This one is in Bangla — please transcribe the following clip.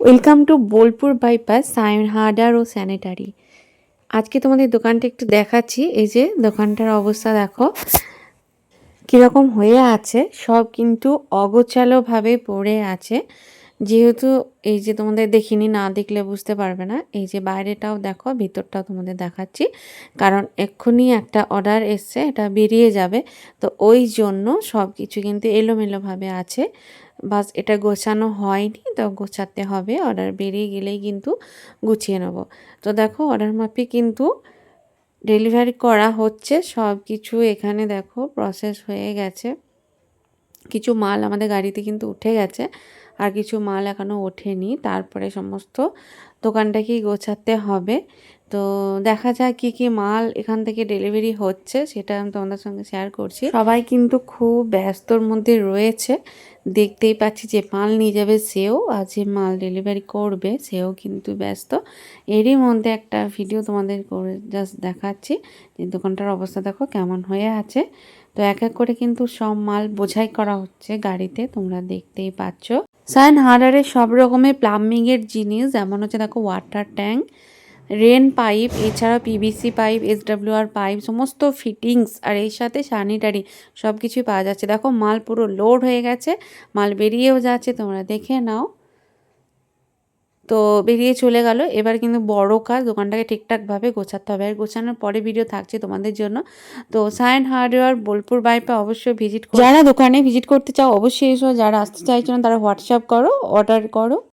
Welcome to Bolpur bypass Sayan hardware O sanitary আজকে তোমাদের দোকানটা একটু দেখাচ্ছি। এই যে দোকানটার অবস্থা দেখো। কীরকম হয়ে আছে, সব কিন্তু অগোছালোভাবে পড়ে আছে। যেহেতু এই যে তোমাদের দেখিনি, না দেখলে বুঝতে পারবে না। এই যে বাইরেটাও দেখো, ভিতরটাও তোমাদের দেখাচ্ছি। কারণ এক্ষুনি একটা অর্ডার এসছে, এটা বেরিয়ে যাবে। তো ওই জন্য সব কিছু কিন্তু এলোমেলোভাবে আছে। বাস এটা গোছানো হয়নি, তো গোছাতে হবে। অর্ডার বেরিয়ে গেলেই কিন্তু গুছিয়ে নেব। তো দেখো অর্ডার মাপি কিন্তু ডেলিভারি করা হচ্ছে। সব কিছু এখানে দেখো প্রসেস হয়ে গেছে। কিছু মাল আমাদের গাড়িতে কিন্তু উঠে গেছে। আর কিছু মাল এখনও ওঠেনি। তারপরে সমস্ত দোকানটাকেই গোছাতে হবে। তো দেখা যায় কী কী মাল এখান থেকে ডেলিভারি হচ্ছে, সেটা আমি তোমাদের সঙ্গে শেয়ার করছি। সবাই কিন্তু খুব ব্যস্তর মধ্যে রয়েছে। দেখতেই পাচ্ছি যে মাল নিয়ে যাবে সেও আর যে মাল ডেলিভারি করবে, সেও কিন্তু ব্যস্ত। এরই মধ্যে একটা ভিডিও তোমাদের করে জাস্ট দেখাচ্ছি। যে দোকানটার অবস্থা দেখো কেমন হয়ে আছে। তো এক এক করে কিন্তু সব মাল বোঝাই করা হচ্ছে গাড়িতে, তোমরা দেখতেই পাচ্ছ। সায়ন হার্ডারের সব রকমের প্লাম্বিংয়ের জিনিস, যেমন হচ্ছে দেখো ওয়াটার ট্যাঙ্ক রেন পাইপ এছাড়া পিভিসি পাইপ এসডাব্লিউআর পাইপ, সমস্ত ফিটিংস আর এর সাথে স্যানিটারি সব কিছুই পাওয়া যাচ্ছে। দেখো, মাল পুরো লোড হয়ে গেছে, মাল বেরিয়েও যাচ্ছে, তোমরা দেখে নাও। তো বেরিয়ে চলে গেল। এবার কিন্তু বড় কাজ, দোকানটাকে ঠিকঠাকভাবে গোছাতে হবে। আর গোছানোর পরে ভিডিও থাকছে তোমাদের জন্য। তো সায়েন হার্ডওয়্যার বোলপুর বাইপে অবশ্যই ভিজিট যারা দোকানে ভিজিট করতে চাও, অবশ্যই এসো। যারা আসতে চাইছো না, তারা হোয়াটসঅ্যাপ করো অর্ডার করো।